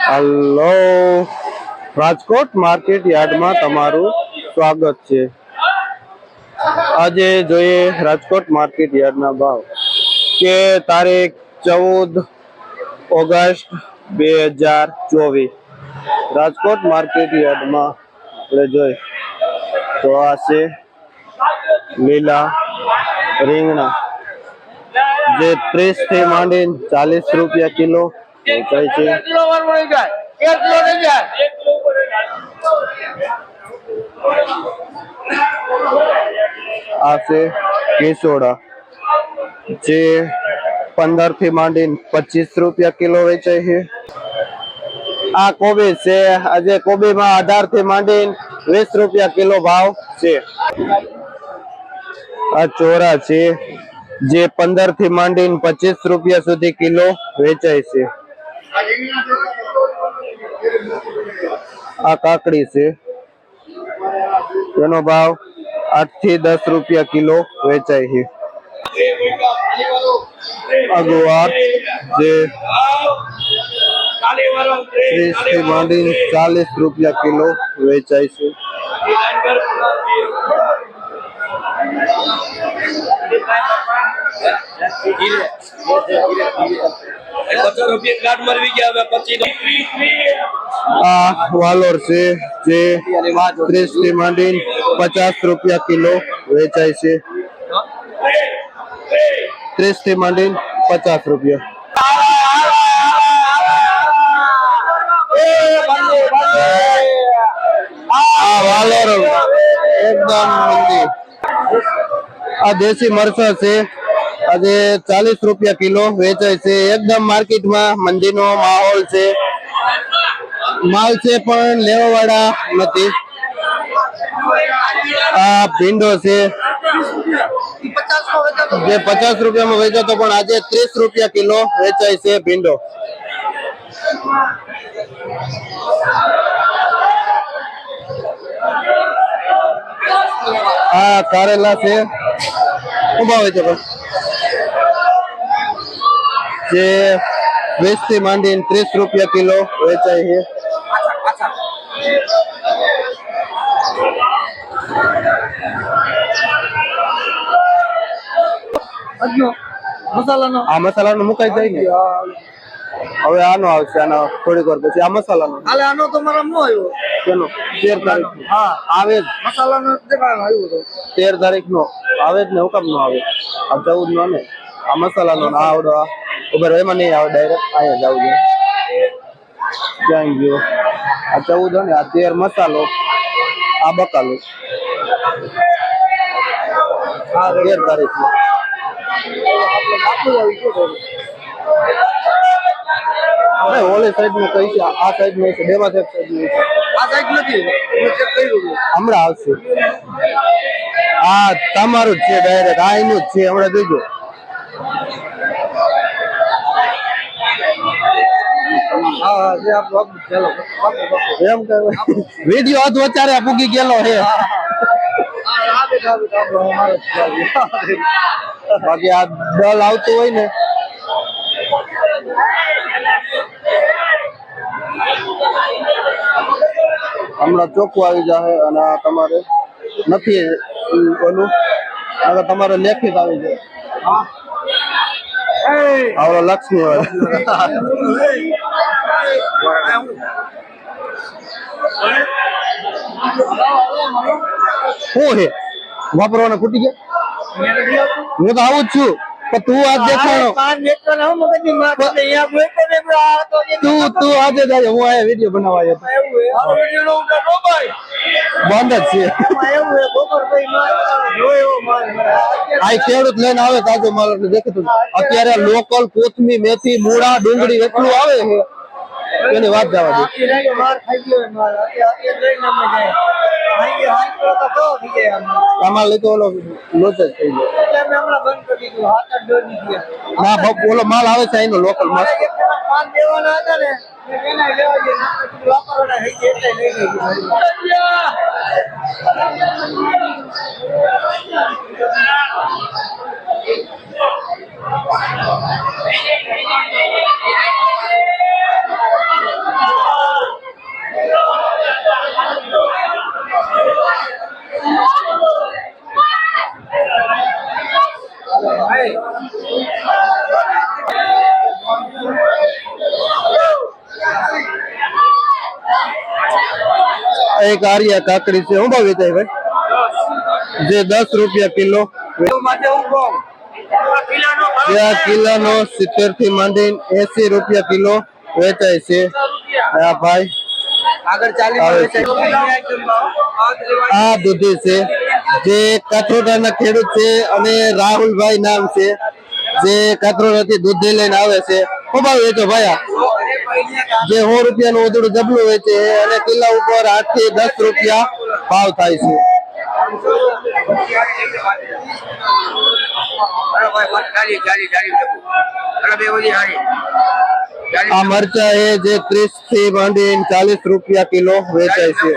Hello Rajkot market યાર્ડમાં તમારું સ્વાગત છે. આજે જોઈએ રાજકોટ માર્કેટ યાર્ડના ભાવ. કે તારીખ ચૌદ ઓગસ્ટ બે હજાર ચોવીસ. રાજકોટ માર્કેટ યાર્ડમાં આપણે જોઈ. તો આ છે લીલા રીંગણા. જે ત્રીસથી માંડીને ચાલીસ રૂપિયા કિલો વેચાય છે કિલો વાર મળી જાય એક કિલો નહીં જાય આ છે કેસોડા જે પંદરથી માંડીને પચીસ રૂપિયા કિલો વેચાય છે આ કોબી છે આજે કોબીમાં અઢારથી માંડીને વીસ રૂપિયા કિલો ભાવ છે આ ચોરા છે જે પંદરથી માંડીને પચીસ રૂપિયા સુધી કિલો વેચાય છે આ કાકડી છે. તેનો ભાવ આઠથી દસ રૂપિયા કિલો વેચાય છે. અગુઆત જે ત્રીસથી માંડી ચાલીસ રૂપિયા કિલો વેચાય છે. આ વાલોર છે જે ત્રીસથી માંડીને પચાસ રૂપિયા કિલો વેચાય છે. ત્રીસથી માંડીને પચાસ રૂપિયા આ વાલોર એકદમ મંદી આ દેશી મરચા છે. આજે ચાલીસ રૂપિયા કિલો વેચાય છે. એકદમ માર્કેટમાં મંદીનો માહોલ છે. માલ છે પણ લેવા વાળા નથી. આ ભીંડો છે. જે પચાસ રૂપિયામાં વેચાતો પણ આજે ત્રીસ રૂપિયા કિલો વેચાય છે ભીંડો. આ કારેલા છે. ઊભા હોય છે બસ. જે વીસથી માંડીને ત્રીસ રૂપિયા કિલો વેચાય છે. મસાલાનો? આ મસાલાનો મુકાઈ જાય ને? હવે આનો આવશે આનો થોડીક વાર પછી. આ મસાલાનો. હાલે આનો તો મારા નો આવ્યો. કેનો તેર તારીખ. હા. આવે જ. મસાલાનો આવ્યો તો. તેર તારીખ નો આવે જ ને હુકમ નો આવે. આ ચૌદ નો. ને આ મસાલાનો ના આવડો ઉભર એમાં નહીં આવે ડાયરેક્ટ અહીંયા જ આવજો. ક્યાં ગયો આ ચૌદ ને આ તેર મસાલો. આ બકાલો. આ તેર તારીખ નો નહીં, ઓલી સાઈડનું કઈ છે? આ સાઈડનું છે બેમાં એક સાઈડનું છે. આ સાઈડ નથી મેં ચેક કર્યું હતું. હમણાં આવશે. આ તમારું જ છે ડાયરેક્ટ આ એનું જ છે હમણાં જોજો. વીડિયો અધ વચારે પૂગી ગયેલો હા. બાકી આ દલ આવતું હોય ને હમણાં ચોખ્ખું આવી જશે અને આ તમારે નથી ઓલું તમારે લેખિત આવી જાય. લક્ષ્મી શું છે? વાપરવાના ખૂટી ગયા? હું તો આવું જ છું. પણ તું આજ દેખાણો તો તો આજે જાય હું આ વીડિયો બનાવવા આવ્યો. બંધ જ છે. આ ખેડૂત લઈને આવે તાજો માલ એટલે દેખતું અત્યારે લોકલ કોથમી મેથી મૂળા ડુંગળી એટલું આવે છે. એની વાત જવા દે. આમ. લીધો ઓલો લોચ જ થઈ ગયો એટલે અમે હમણાં બંધ કરી દીધું. હાથ આઠ દોઢ દી થયા. ના બાપ, ઓલો માલ આવે છે એનો લોકલ માલ હતા ને મેં એના લેવા ગયા. ના પછી વાપરવાના થઈ ગયા એટલે લઈ લીધું. એક આર્યા કાકડી છે. હું ભાવ વેચાય ભાઈ? જે દસ રૂપિયા કિલો. આ કિલોનો સિત્તેરથી માંડી એસી રૂપિયા કિલો વેચાય છે. હા ભાઈ આવે. આ દૂધી છે. જે કાથરોડાના ખેડૂત છે અને રાહુલભાઈ નામ છે. જે કાથરોડાથી દૂધ લઈને આવે છે. શું ભાવ વેચો ભાઈ? જે સો રૂપિયાનું ઉધડું જબલું વેચે છે અને કિલ્લા ઉપર આઠથી દસ રૂપિયા ભાવ થાય છે. આ મરચા એ જે ત્રીસથી માંડી ચાલીસ રૂપિયા કિલો વેચાય છે.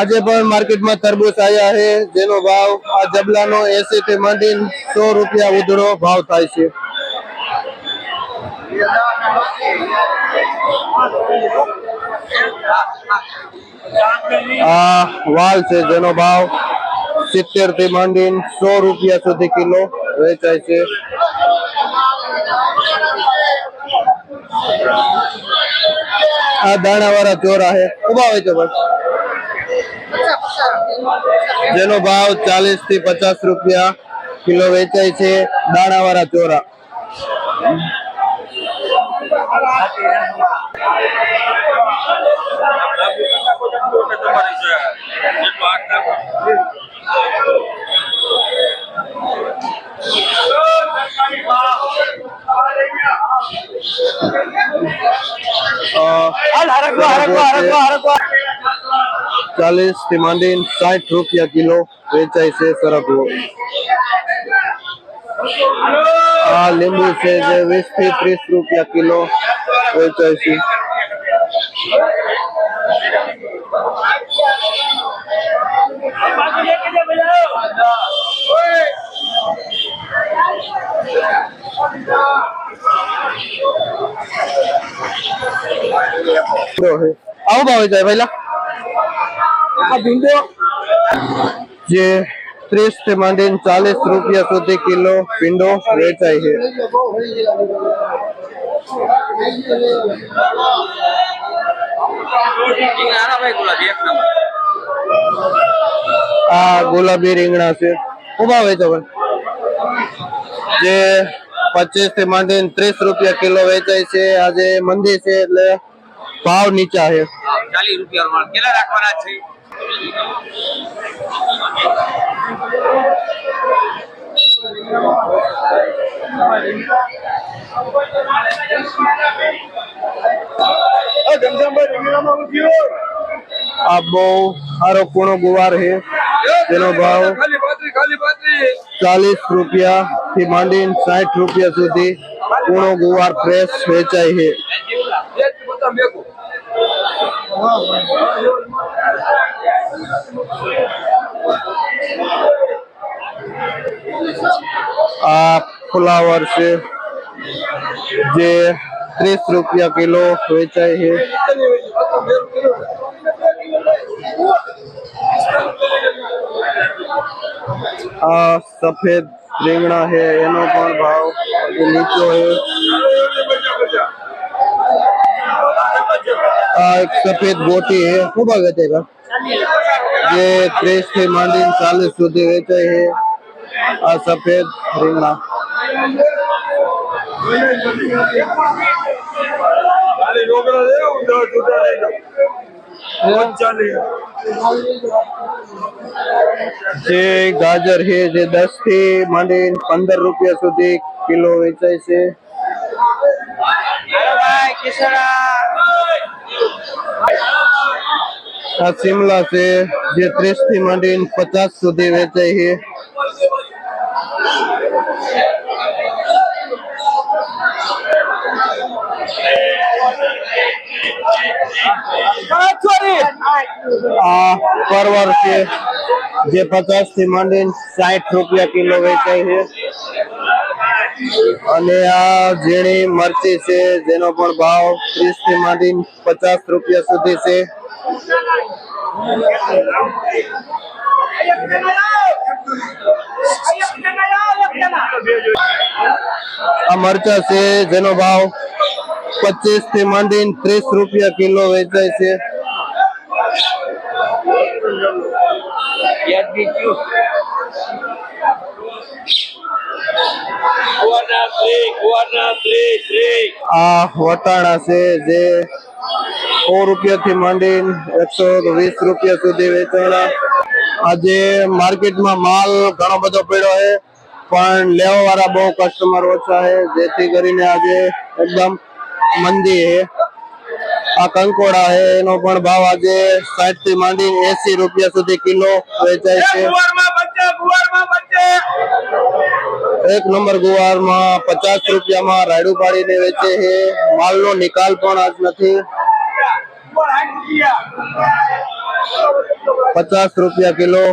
આજે પણ માર્કેટમાં તરબૂચ આવ્યા છે, જેનો ભાવ આ જબલાનો એસી થી માંડીને સો રૂપિયા ઉધડો ભાવ થાય છે. આ વાલ છે જેનો ભાવ સિત્તેરથી માંડીને સો રૂપિયા સુધી કિલો વેચાય છે. આ દાણા વાળા ચોરા છે. ઊભા હોય છે બસ. જેનો ભાવ ચાલીસથી પચાસ રૂપિયા કિલો વેચાય છે દાણા વાળા ચોરા ચાલીસથી માંડીને સાઠ રૂપિયા કિલો વેચાય છે સરગવો આ લીંબુ છે જે વીસથી ત્રીસ રૂપિયા કિલો વેચાય છે આવું ભાવે જાય પહેલા આ ભીંડો જે ત્રીસથી માંડીને ચાલીસ રૂપિયા સુધી કિલો ભીંડો વેચાય છે આ ગુલાબી રીંગણા છે ઊભા વેચો ભાઈ જે પચીસથી માંડીને ત્રીસ રૂપિયા કિલો વેચાય છે આજે મંદી છે એટલે ભાવ નીચા છે ચાલીસ રૂપિયા કેટલા રાખવાના છે આ બહુ સારો કુણો ગુવાર છે. તેનો ભાવ ચાલીસ રૂપિયા થી માંડીને સાઠ રૂપિયા સુધી કુણો ગુવાર ફ્રેશ વેચાય છે. આ ફુલાવર છે જે ત્રીસ રૂપિયા કિલો વેચાય છે આ સફેદ રીંગણા છે એનો પણ ભાવ હજી નીચો છે આ એક સફેદ ગોટી છે શું ભાવ વેચાય બા જે ત્રીસથી માંડીને ચાલીસ સુધી વેચાય છે. આ સફેદ રીંગણા. જે ગાજર છે જે દસથી માંડીને પંદર રૂપિયા સુધી કિલો વેચાય છે. ભાઈ કિશોરા. આ શિમલા છે, જે ત્રીસથી માંડીને પચાસ સુધી વેચાય છે. આ પરવર છે, જે પચાસથી માંડીને સાઠ રૂપિયા કિલો વેચાય છે. અને આ ઝીણી મરચી છે, જેનો પણ ભાવ ત્રીસથી માંડીને પચાસ રૂપિયા સુધી છે. આ મરચા છે, જેનો ભાવ પચીસથી માંડીને ત્રીસ રૂપિયા કિલો વેચાય છે. આ વટાણા છે, જે સો રૂપિયા થી માંડીને એકસો વીસ રૂપિયા સુધી વેચાણા આજે માર્કેટમાં માલ ઘણો બધો પડ્યો છે, પણ લેવા વાળા બહુ કસ્ટમર ઓછા છે, જેથી કરીને આજે એકદમ મંદી છે. આ કંકોડા છે, એનો પણ ભાવ આજે સાઠથી માંડીને એસી રૂપિયા સુધી કિલો વેચાય છે. એક નંબર ગુવારમાં પચાસ રૂપિયામાં રાયડું પાડીને વેચે છે. માલનો નિકાલ પણ આજ નથી. પચાસ રૂપિયા કિલો